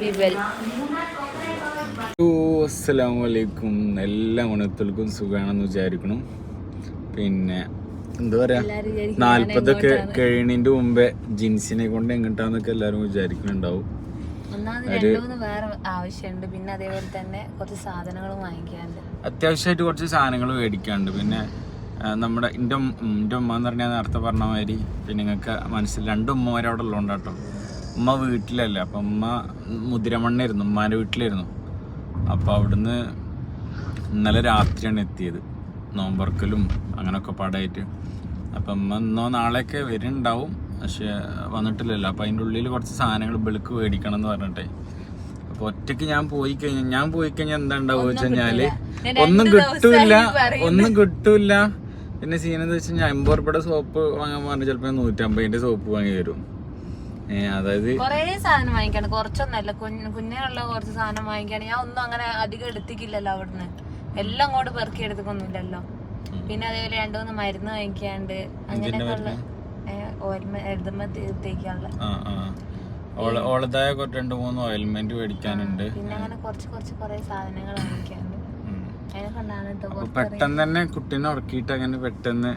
വിവൽ അസ്സലാമലൈക്കും എല്ലാ ഗുണത്തിൽക്കും സുഖമാണെന്ന് വിചാരിക്കണം പിന്നെ എന്താ പറയാ? നാല്പതൊക്കെ കഴിയണിന്റെ മുമ്പേ ജിൻസിനെ കൊണ്ട് എങ്ങോട്ടാന്നൊക്കെ എല്ലാരും വിചാരിക്കുന്നുണ്ടാവും. ആവശ്യമുണ്ട്. പിന്നെ അതേപോലെ തന്നെ കുറച്ച് അത്യാവശ്യമായിട്ട് കുറച്ച് സാധനങ്ങൾ മേടിക്കാണ്ട് പിന്നെ നമ്മുടെ എന്റെ എന്റെ ഉമ്മ എന്ന് പറഞ്ഞാൽ നേരത്തെ പറഞ്ഞ മാതിരി പിന്നെ നിങ്ങൾക്ക് മനസ്സിൽ രണ്ട് ഉമ്മമാരവിടെ ഉള്ളതുകൊണ്ടാട്ടോ ഉമ്മ വീട്ടിലല്ല അപ്പം ഉമ്മ മുതിരമണ്ണായിരുന്നു ഉമ്മാന്റെ വീട്ടിലായിരുന്നു. അപ്പോൾ അവിടുന്ന് ഇന്നലെ രാത്രിയാണ് എത്തിയത്. നോമ്പർക്കലും അങ്ങനെയൊക്കെ പാടായിട്ട്. അപ്പം ഉമ്മ ഇന്നോ നാളെയൊക്കെ വരുന്നുണ്ടാവും പക്ഷേ വന്നിട്ടില്ലല്ലോ. അപ്പം അതിന്റെ ഉള്ളിൽ കുറച്ച് സാധനങ്ങൾ വെളുക്ക് മേടിക്കണം എന്ന് പറഞ്ഞിട്ട്. അപ്പോൾ ഒറ്റയ്ക്ക് ഞാൻ പോയി കഴിഞ്ഞാൽ ഞാൻ പോയി കഴിഞ്ഞാൽ എന്താ ഉണ്ടാവുക വെച്ച് കഴിഞ്ഞാൽ ഒന്നും കിട്ടൂല ഒന്നും കിട്ടൂല. പിന്നെ സീനെന്താ വെച്ച് കഴിഞ്ഞാൽ അമ്പത് രൂപയുടെ സോപ്പ് വാങ്ങാൻ പറഞ്ഞാൽ ചിലപ്പോൾ നൂറ്റമ്പതിന്റെ സോപ്പ് വാങ്ങി തരും. അതായത് കൊറേ സാധനം വാങ്ങിക്കാണ്. കുറച്ചൊന്നല്ല കുഞ്ഞ് കുഞ്ഞിനുള്ള കുറച്ച് സാധനം വാങ്ങിക്കാണ്. ഞാൻ ഒന്നും അങ്ങനെ അധികം എടുത്തിക്കില്ലല്ലോ അവിടുന്ന്. എല്ലാം അങ്ങോട്ട് പെറുക്കി എടുത്തൊന്നുമില്ലല്ലോ പിന്നെ അതേപോലെ രണ്ടു മൂന്ന് മരുന്ന്? വാങ്ങിക്കാണ്ട് അങ്ങനെയൊക്കെയുള്ള എഴുതുമ്പോ തേക്കാനുള്ള. ഓളതായ രണ്ട് മൂന്ന് ഓയിൽമെന്റ് മേടിക്കാനുണ്ട്. പിന്നെ അങ്ങനെ കുറച്ച് കുറച്ച് കുറെ സാധനങ്ങൾ അപ്പൊ പെട്ടെന്ന് തന്നെ കുട്ടീനെ ഉറക്കിയിട്ട് അങ്ങനെ പെട്ടെന്ന്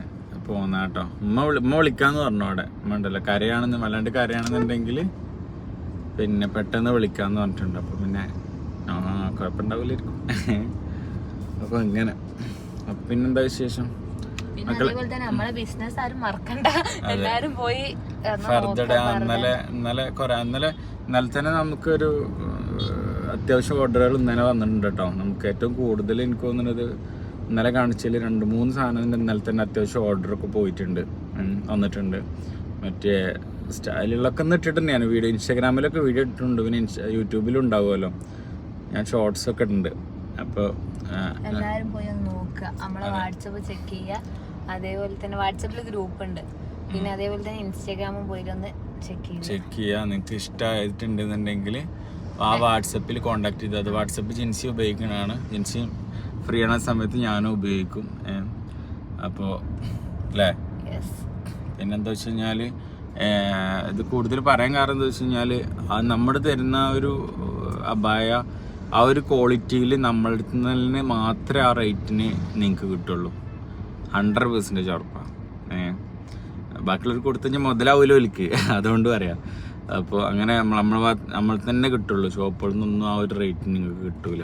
പോന്ന കേട്ടോ ഉമ്മ വിളി ഉമ്മ വിളിക്കാന്ന് പറഞ്ഞു അവിടെ. ഉമ്മ ഉണ്ടല്ലോ. കരയാണെന്ന് വല്ലാണ്ട് കരയാണെന്നുണ്ടെങ്കിൽ പിന്നെ പെട്ടെന്ന് വിളിക്കാന്ന് പറഞ്ഞിട്ടുണ്ട്. അപ്പൊ പിന്നെ ആ കുഴപ്പമുണ്ടാവില്ലായിരിക്കും. അപ്പൊ ഇങ്ങനെ. അപ്പൊ പിന്നെന്താ വിശേഷം? പറഞ്ഞ്. ഇന്നലെ ഇന്നലെ കുറെ ഇന്നലെ ഇന്നലെ തന്നെ നമുക്കൊരു അത്യാവശ്യം ഓർഡറുകൾ ഇന്നലെ വന്നിട്ടുണ്ട് കേട്ടോ. നമുക്ക് ഏറ്റവും കൂടുതൽ എനിക്ക് തോന്നുന്നത് ഇന്നലെ കാണിച്ചതിൽ രണ്ട് മൂന്ന് സാധനം ഇന്നലെ തന്നെ അത്യാവശ്യം ഓർഡറൊക്കെ പോയിട്ടുണ്ട്. വന്നിട്ടുണ്ട്. മറ്റേ സ്റ്റൈലുകളൊക്കെ ഒന്ന് ഇട്ടിട്ടുണ്ട് ഞാൻ വീഡിയോ ഇൻസ്റ്റാഗ്രാമിലൊക്കെ വീഡിയോ ഇട്ടിട്ടുണ്ട്. പിന്നെ ഇൻസ്റ്റ യൂട്യൂബിലും ഉണ്ടാവുമല്ലോ. ഞാൻ ഷോർട്സ് ഒക്കെ ഉണ്ട് അപ്പോൾ എല്ലാവരും പോയി ഒന്ന് നോക്കുക. നമ്മളെ വാട്സപ്പ് ചെക്ക് ചെയ്യുക. അതേപോലെ തന്നെ വാട്സപ്പിൽ ഗ്രൂപ്പ് ഉണ്ട്. പിന്നെ അതേപോലെ തന്നെ ഇൻസ്റ്റാഗ്രാമും പോയിട്ടൊന്ന് ചെക്ക് ചെയ്യുക. ചെക്ക് ചെയ്യുക. നിങ്ങൾക്ക് ഇഷ്ടമായിട്ടുണ്ടെന്നുണ്ടെങ്കിൽ ആ വാട്സപ്പിൽ കോണ്ടാക്ട് ചെയ്ത്. അത് വാട്സപ്പ് ജിൻസി ഉപയോഗിക്കുന്നതാണ് ജിൻസി ഫ്രീ ആണ സമയത്ത് ഞാനും ഉപയോഗിക്കും. അപ്പോ അല്ലേ പിന്നെന്താ വെച്ച് കഴിഞ്ഞാൽ ഇത് കൂടുതൽ പറയാൻ കാരണം എന്താ വെച്ച് കഴിഞ്ഞാൽ നമ്മൾ തരുന്ന ഒരു അബായ ആ ഒരു ക്വാളിറ്റിയിൽ നമ്മളുടെ തന്നെ മാത്രമേ ആ റേറ്റിന് നിങ്ങൾക്ക് കിട്ടുള്ളൂ. ഹൺഡ്രഡ് പെർസെന്റേജ് ഉറപ്പാണ് ഏഹ് ബാക്കിയുള്ളവർ കൊടുത്തു കഴിഞ്ഞാൽ മുതലാവില്ല ഒലിക്ക് അതുകൊണ്ട് പറയാം. അപ്പോൾ അങ്ങനെ നമ്മൾ നമ്മൾ നമ്മൾ തന്നെ കിട്ടുള്ളൂ. ഷോപ്പുകളിൽ നിന്നൊന്നും ആ ഒരു റേറ്റിന് നിങ്ങൾക്ക് കിട്ടൂല.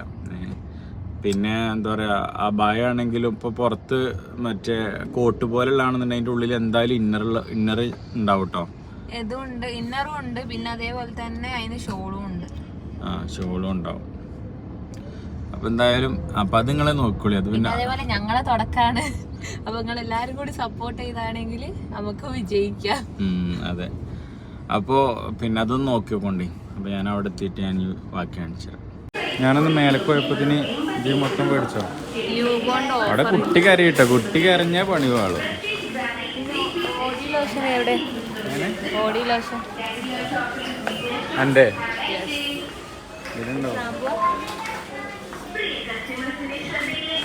പിന്നെ എന്താ പറയുക ആ ബായ ആണെങ്കിലും ഇപ്പോൾ പുറത്ത് മറ്റേ കോട്ട് പോലെയുള്ളതാണെന്നുണ്ടെങ്കിൽ അതിന്റെ ഉള്ളിൽ എന്തായാലും ഇന്നർ ഇന്നർ ഉണ്ടാവും കേട്ടോ ഇതുണ്ട് ഇന്നറും ഉണ്ട് പിന്നെ അതേപോലെ തന്നെ അതിന് ഷോളും ഉണ്ട്. ആ ഷോളും ഉണ്ടാവും. അപ്പോൾ എന്തായാലും അപ്പൊ അത് നിങ്ങളെ നോക്കിക്കോളി അത് പിന്നെ അതേപോലെ ഞങ്ങളെ തുടക്കാണ്. അപ്പൊ നിങ്ങൾ എല്ലാരും കൂടി സപ്പോർട്ട് ചെയ്താണെങ്കിൽ നമുക്ക് വിജയിക്കാം. അതെ. അപ്പോൾ പിന്നെ അതൊന്ന് നോക്കി അപ്പൊ ഞാൻ അവിടെ എത്തിയിട്ട് ഞാൻ ബാക്കി കാണിച്ചു തരാം ഞാനൊന്ന് മേലെ പോയപ്പോത്തിന് ഇത് മൊത്തം മേടിച്ചോ? അവിടെ കുട്ടി കരയിട്ടോ? കുട്ടി കരഞ്ഞാൽ പണി വാളും ബോഡി ലോഷൻ എവിടെ?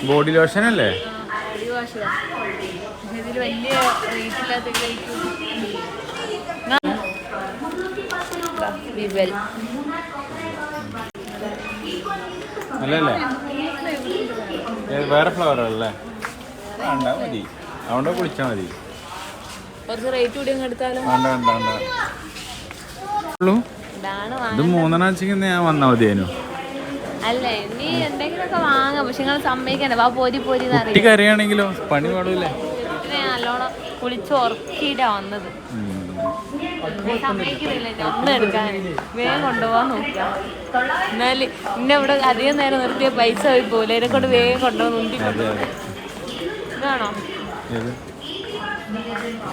ബോഡി ലോഷൻ അല്ലേ? വിവൽ. അല്ലല്ലേ വേറെ ഫ്ലവർ അല്ലേ വേണ്ട മതി. അതുകൊണ്ട് കുളിച്ചാൽ മതി. കുറച്ച് റേറ്റ് കൂടി അങ്ങ് എടുത്താലോ? വേണ്ട വേണ്ട വേണ്ട. ഇത് മൂന്നെണ്ണം വെച്ചിങ്ങനെ ഞാൻ വന്നാൽ മതിയേനു അല്ലേ നീ എന്തെങ്കിലുമൊക്കെ വാങ്ങാം. പക്ഷെ നിങ്ങൾ സമ്മതിക്കണ്ട. വാ പോരി പോരി കുട്ടി എന്നറിയാം കരയാണെങ്കിലോ? പണി പാടൂലേ നല്ലോണം കുളിച്ച് ഉറക്കിയിട്ടാ വന്നത്. സമ്മതിക്കുന്നില്ല ഒന്നും എടുക്കാൻ. വേഗം കൊണ്ടുപോകാൻ നോക്കാം എന്നാൽ ഇന്നെ ഇവിടെ അധികം നേരം നിർത്തിയ പൈസ പോയി പോലെ. ഇതിനെ കൊണ്ട് വേഗം കൊണ്ടുപോകാൻ നോക്കി ഇതാണോ? ഏത്?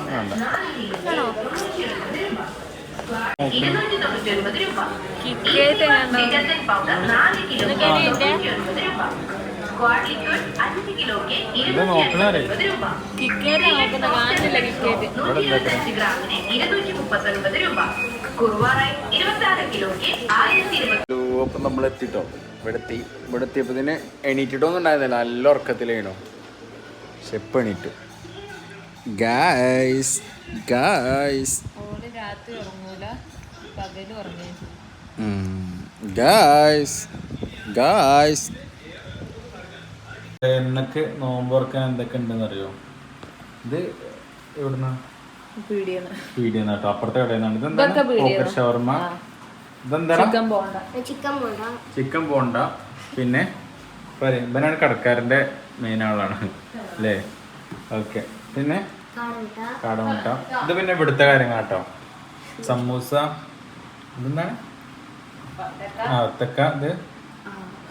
വേണ്ട ഇതാണോ കിക്കേറ്റ് അപ്പം നമ്മൾ എത്തിട്ടോ ഇവിടെ എത്തി ഇവിടെ എത്തിയപ്പോൾ ഇതിന് എണീറ്റിട്ടൊന്നും ഉണ്ടായിരുന്നില്ല നല്ല ഉറക്കത്തിലേണോ ഷെപ്പ് എണീറ്റു. ഗായ്സ് ഗായ്സ് ഓൾ രാത്രി ഉറങ്ങൂല. പകലും ഉറങ്ങി ഗായ്സ് ഗായ്സ് എന്നൊക്കെ നോമ്പ് തുറക്കാൻ എന്തൊക്കെ ഉണ്ടെന്ന് അറിയോ ഇത് എവിടുന്ന? കേട്ടോ. അപ്പുറത്തെ കടയിൽ ഇതൊക്കെ നിന്നാണ് പീടികേന്ന്. പോക്കറ്റ് ഷവർമ്മ ഇതെന്താ? ചിക്കൻ പോണ്ട. പിന്നെ ഇവനാണ് കടക്കാരന്റെ മെയിൻ ആളാണ്. അല്ലേ? ഓക്കെ പിന്നെ? കാടുമുട്ട. കാടമുട്ട. ഇത് പിന്നെ ഇവിടുത്തെ കാര്യങ്ങൾ കേട്ടോ. സമൂസ. ഇതെന്താണ്? ആ ഒത്തക്ക ഇത്?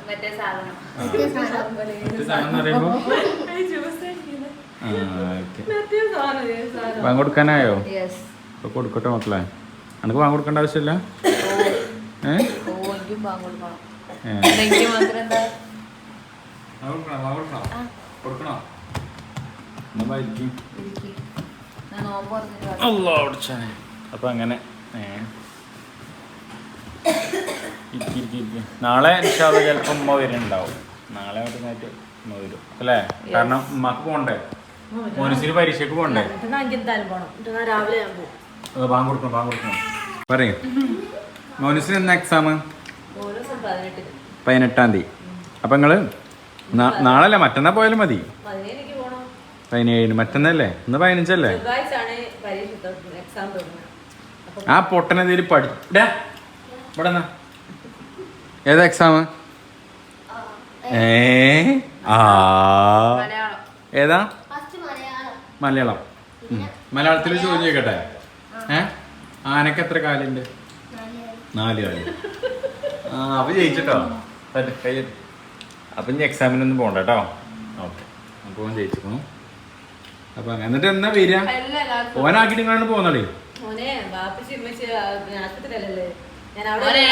മറ്റേ സാധനം. ആ. മറ്റേ സാധനം എന്ന് പറയുമ്പോ? വാങ്ങി കൊടുക്കാനായോ? യെസ് ഇപ്പൊ കൊടുക്കട്ടെ മക്കളെ. അനക്ക് വാങ്ങി കൊടുക്കേണ്ട ആവശ്യമില്ല? അപ്പൊ അങ്ങനെ. ഏ. നാളെ ഇൻഷാല്ല ചിലപ്പോ ഉമ്മ വരുന്നുണ്ടാവും. നാളെ മറ്റന്നായിട്ട് ഉമ്മ വരും. അല്ലേ? കാരണം ഉമ്മക്ക് പോണ്ടേ? മോനസിന് പരീക്ഷയ്ക്ക് പോണ്ടേ? ബാങ്ക് കൊടുക്കണം ബാങ്ക് കൊടുക്കണം. പറയും. മോനസിന് എന്നാ എക്സാം പതിനെട്ടാം തീയതി. അപ്പൊ നിങ്ങൾ നാളല്ല നാളെ അല്ലേ മറ്റന്നാ പോയാലും മതി. പതിനേഴിന് മറ്റന്നല്ലേ? ഇന്ന് പതിനഞ്ചല്ലേ? ആ പൊട്ടനെ പഠി ഇവിടെന്നാ. ഇവിടെ. ഏതാ എക്സാം ഏ? ആ. മലയാളം. ഏതാ? ഫസ്റ്റ് മലയാളം. മലയാളത്തിൽ ചോദ്യം ചോദിക്കട്ടെ? ഏ? ആനക്ക് എത്ര കാലുണ്ട്? നാല് കാൽ. ആ അപ്പൊ ജയിച്ചിട്ടോ? തട്ട്, കൈ തട്ട്. അപ്പൊ ഇനി എക്സാമിനൊന്നും പോണ്ട കേട്ടോ ഓക്കെ. അപ്പൊ ഓൻ ജയിച്ചിരിക്കുന്നു അപ്പൊ എന്നിട്ട് എന്നാ വരിക? എല്ലാവർക്കും ഓനാക്കിട്ട് നിങ്ങളാണ് പോകുന്നളി മോനെ വാപ്പിച്ച് ഉമ്മച്ച് ആശുപത്രിയിലല്ലേ? ഞാൻ അവിടെ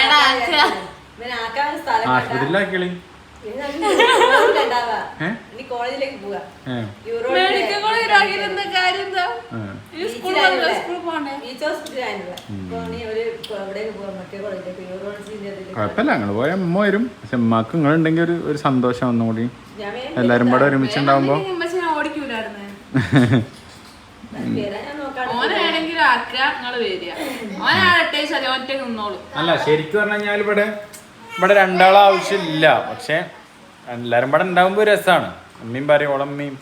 കോളേജിലേക്ക് പോവാ. ഏ. മെഡിക്കൽ കോളേജിൽ കാര്യം എന്താ ഈ സ്കൂളിൽ പോകണ്ടേ കുഴപ്പമില്ല. ഞങ്ങൾ പോയ അമ്മ വരും. പക്ഷെ അമ്മയ്ക്ക് നിങ്ങളുണ്ടെങ്കിൽ ഒരു ഒരു സന്തോഷം ഒന്നും കൂടി എല്ലാരും കൂടെ ഒരുമിച്ച് ഉണ്ടാവുമ്പോ. ഉമ്മച്ചിനെ ഓടിക്കൂലായിരുന്നു. പേരാ ഞാൻ നോക്കാം ഓനാണെങ്കിലും ആക്കുക നിങ്ങൾ വരിക? ശരി ഒറ്റ നിന്നോളൂ. അല്ല ശരിക്കും പറഞ്ഞാൽ ഇവിടെ ഇവിടെ രണ്ടാളും ആവശ്യമില്ല. പക്ഷെ എല്ലാവരും ഇവിടെ ഉണ്ടാകുമ്പോൾ ഒരു രസമാണ് അമ്മയും പറയും ഓളമ്മയും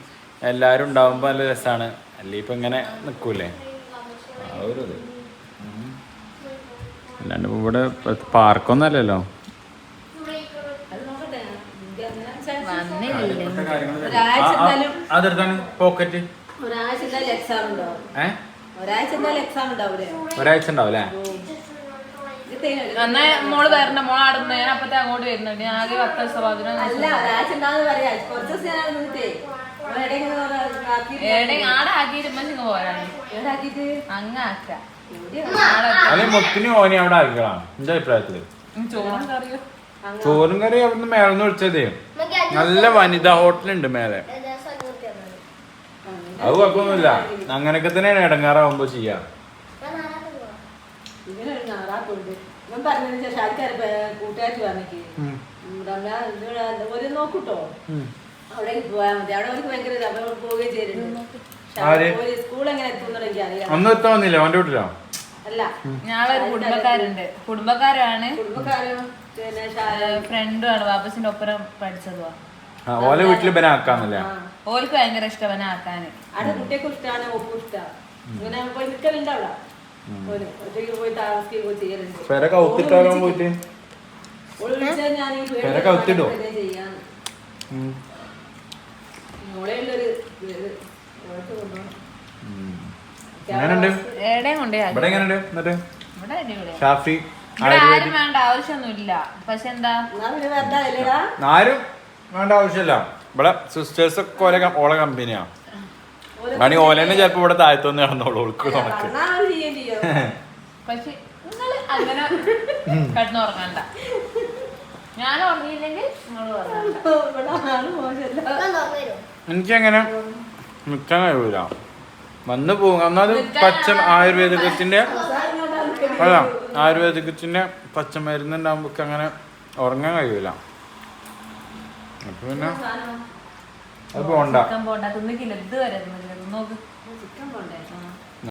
എല്ലാവരും ഉണ്ടാകുമ്പോൾ നല്ല രസമാണ് അല്ലേ ഇപ്പം ഇങ്ങനെ നിൽക്കൂലേ ആ ഒരു ഇത്. ഉം. അല്ലാണ്ട് ഇവിടെ പാർക്കൊന്നും അല്ലല്ലോ. അതെടുത്താണ് പോക്കറ്റ്? ഒരാഴ്ച എന്തായാലും എന്നാ മോൾ വരണ മോൾ ആടുന്ന ഞാൻ അപ്പത്തെ അങ്ങോട്ട് വരുന്നുണ്ട് ഞാൻ ആകെ പത്ത് ദിവസം അല്ല പറയാ. കുറച്ച് ദിവസം ഞാൻ നിന്നിട്ടേ. ചോറും കറി അവിടുന്ന് മേലെന്ന് വിളിച്ചതേ. നല്ല വനിതാ ഹോട്ടലുണ്ട് മേലെ. അത് കുഴപ്പമൊന്നുമില്ല. അങ്ങനെയൊക്കെ തന്നെയാണ് ഇടങ്ങാറാവുമ്പോ ചെയ്യാ ഞാൻ നാളെ പോവാം ഇങ്ങനെ ഒരു ഞാറാക്കുണ്ട് ഇവൻ പറഞ്ഞതിന് ശേഷം ആൾക്കാർ കൂട്ടുകാർ പറഞ്ഞിട്ട് ഇത് ഒരു നോക്കൂട്ടോ? അവിടെ പോയാൽ മതി. അവിടെ അവർക്ക് ഭയങ്കര അവിടെ പോവുകയും ചെയ്യുന്നുണ്ട് സ്കൂൾ എങ്ങനെ എത്തുന്നുണ്ടെങ്കിൽ അറിയാം അല്ല. ഞങ്ങളൊരു കുടുംബക്കാരുണ്ട്. കുടുംബക്കാരാണ്. കുടുംബക്കാരും പിന്നെ ഫ്രണ്ടുമാണ് വാപ്പസിന്റെ ഒപ്പരം പഠിച്ചതുവാ. ആ ഓലെ വീട്ടിൽ ബന ആക്കാന്നല്ലേ? ഓൾക്ക് ഭയങ്കര ഇഷ്ടവനെ ആക്കാന്. അവിടെ കുട്ടിയൊക്കെ ഇഷ്ടമാണ് ഒപ്പം ഇഷ്ടമാണ് ഇങ്ങനെ പോയി നിൽക്കലുണ്ട് പെര കൗത്തിട്ടാലോ പോയിട്ട്? പെര. ഷാഫി ആരും വേണ്ട ആവശ്യമൊന്നുമില്ല. പക്ഷെ എന്താ? ആരും വേണ്ട ആവശ്യമില്ല. ഇവിടെ സിസ്റ്റേഴ്സ് ഒക്കെ ഓല ഓളെ കമ്പനിയാ ആണെങ്കിൽ ഓലെന്നെ ചിലപ്പോ ഇവിടെ താഴത്തൊന്ന് നടന്നോളൂ തുണക്ക് പക്ഷെ നിങ്ങൾ അങ്ങനെ കിടന്നുറങ്ങണ്ട. ഞാൻ ഉറങ്ങിയില്ലെങ്കിൽ എനിക്ക് എനിക്കങ്ങനെ നിക്കാൻ കഴിയൂല. വന്ന് പോകും എന്നാലും പച്ച ആയുർവേദികത്തിന്റെ അല്ല ആയുർവേദികത്തിന്റെ പച്ചമരുന്ന് ഉണ്ടാകുമ്പോ അങ്ങനെ ഉറങ്ങാൻ കഴിയൂല. അപ്പൊ പിന്നെ അത് പോണ്ട.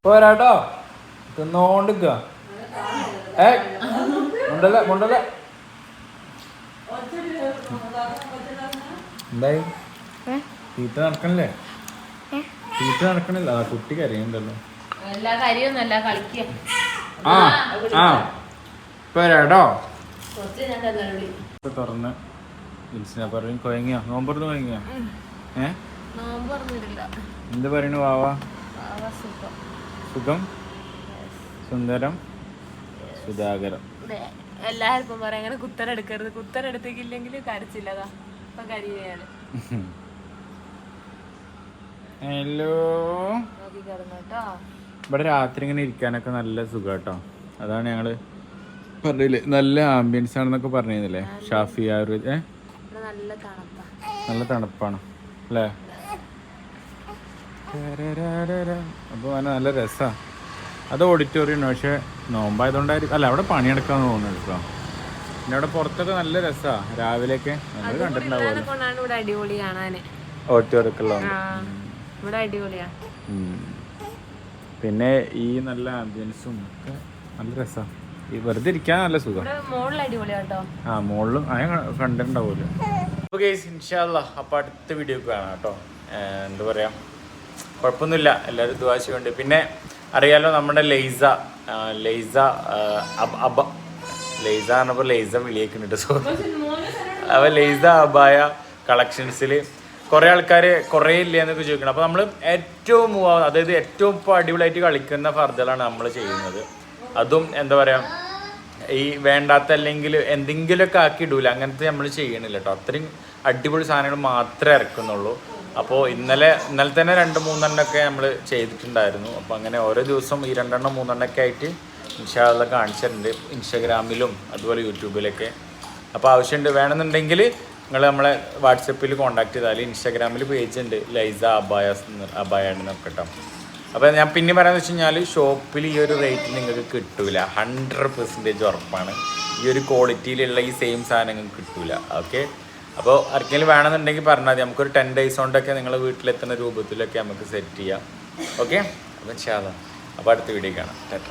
പോരാട്ടോ. തിന്നോണ്ടിക്ക ഏ? മുണ്ടല്ല മുണ്ടല്ല? എന്തായി? തീറ്റ നടക്കണില്ലേ? തീറ്റ നടക്കണില്ല. ആ കുട്ടി കരയുണ്ടല്ലോ എല്ലാ കാര്യമൊന്നുമല്ല കളിക്കുക ആ ആ. പോരാടോ തുറന്ന് ഇൻസിനെ പറയും കൊയങ്ങിയോ? നോമ്പറന്ന് കൊയങ്ങിയോ? ഏ? എന്ത് പറയണു വാവാ സുഖം. സുഖം? സുന്ദരം സുധാകരം എല്ലാവർക്കും പറയാം അങ്ങനെ കുത്തനെടുക്കരുത് കുത്തനെടുത്തേക്കില്ലെങ്കിൽ കരച്ചില്ലതാ. ഇപ്പൊ കരിയാണ് ഹലോ. ഇവിടെ രാത്രി ഇങ്ങനെ ഇരിക്കാനൊക്കെ നല്ല സുഖാട്ടോ കേട്ടോ അതാണ് ഞങ്ങൾ പറഞ്ഞില്ലേ നല്ല ആംബിയൻസ് ആണെന്നൊക്കെ പറഞ്ഞിരുന്നില്ലേ? ഷാഫി ആയുർവേദ ഏ? നല്ല തണുപ്പാ. നല്ല തണുപ്പാണ് അല്ലേ? അപ്പോൾ നല്ല രസമാണ് അത് ഓഡിറ്റോറിയം പക്ഷേ പക്ഷെ നോമ്പായതുകൊണ്ടായിരിക്കും. അല്ല അവിടെ പണിയെടുക്കാന്ന് തോന്നുന്നു കേട്ടോ. പിന്നെ അവിടെ പുറത്തൊക്കെ നല്ല രസാ. രാവിലെയൊക്കെ നമ്മൾ അടിപൊളിയാ. പിന്നെ ഈ നല്ല ആംബിയൻസും ഒക്കെ നല്ല രസാ. ഈ വെറുതെ ഇരിക്കാൻ നല്ല സുഖം. ആ മുകളിലും അയ കണ്ടിട്ടുണ്ടാവില്ല അപ്പോൾ കേസ് ഇൻഷാല്ല അപ്പോൾ അടുത്ത വീഡിയോ കാണാം കേട്ടോ. എന്താ പറയാ? കുഴപ്പമൊന്നുമില്ല. എല്ലാവരും ദുവാശ വേണ്ടി പിന്നെ അറിയാലോ നമ്മുടെ ലൈസ ലൈസ അബ- ലൈസ എന്നപ്പോൾ ലെയ്സ വിളിയേക്കുന്നുണ്ട് സോ. അപ്പോൾ ലൈസ അബായ കളക്ഷൻസിൽ കുറേ ആൾക്കാർ കുറേ ഇല്ല എന്നൊക്കെ ചോദിക്കണം അപ്പോൾ നമ്മൾ ഏറ്റവും അതായത് ഏറ്റവും ഇപ്പോൾ അടിപൊളിയായിട്ട് കളിക്കുന്ന ഫർദലാണ് നമ്മൾ ചെയ്യുന്നത്. അതും എന്താ പറയുക ഈ വേണ്ടാത്ത അല്ലെങ്കിൽ എന്തെങ്കിലുമൊക്കെ ആക്കി ഇടൂല. അങ്ങനത്തെ നമ്മൾ ചെയ്യണില്ല കേട്ടോ അത്രയും അടിപൊളി സാധനങ്ങൾ മാത്രമേ ഇറക്കുന്നുള്ളൂ. അപ്പോൾ ഇന്നലെ ഇന്നലെ തന്നെ രണ്ട് മൂന്നെണ്ണമൊക്കെ നമ്മൾ ചെയ്തിട്ടുണ്ടായിരുന്നു. അപ്പോൾ അങ്ങനെ ഓരോ ദിവസം ഈ രണ്ടെണ്ണം മൂന്നെണ്ണമൊക്കെ ആയിട്ട് ഇൻഷാല്ല കാണിച്ചിട്ടുണ്ട് ഇൻസ്റ്റാഗ്രാമിലും അതുപോലെ യൂട്യൂബിലൊക്കെ. അപ്പോൾ ആവശ്യമുണ്ട് വേണമെന്നുണ്ടെങ്കിൽ നിങ്ങൾ നമ്മളെ വാട്സപ്പിൽ കോൺടാക്ട് ചെയ്താൽ ഇൻസ്റ്റാഗ്രാമിൽ പേജ് ഉണ്ട് ലൈസ അബായസ് അബായ എന്ന് കേട്ടോ അപ്പോൾ ഞാൻ പിന്നെ പറയാമെന്ന് വെച്ച് കഴിഞ്ഞാൽ ഷോപ്പിൽ ഈ ഒരു റേറ്റ് നിങ്ങൾക്ക് കിട്ടൂല. ഹൺഡ്രഡ് പെർസെന്റേജ് ഉറപ്പാണ്. ഈ ഒരു ക്വാളിറ്റിയിലുള്ള ഈ സെയിം സാധനങ്ങൾ കിട്ടൂല. ഓക്കെ അപ്പോൾ ആർക്കെങ്കിലും വേണമെന്നുണ്ടെങ്കിൽ പറഞ്ഞാൽ മതി. നമുക്കൊരു ടെൻ ഡേയ്സ് കൊണ്ടൊക്കെ നിങ്ങൾ വീട്ടിലെത്തുന്ന രൂപത്തിലൊക്കെ നമുക്ക് സെറ്റ് ചെയ്യാം. ഓക്കെ അപ്പം ചാതാ അപ്പോൾ അടുത്ത വീഡിയോ കാണാം. ടാറ്റ.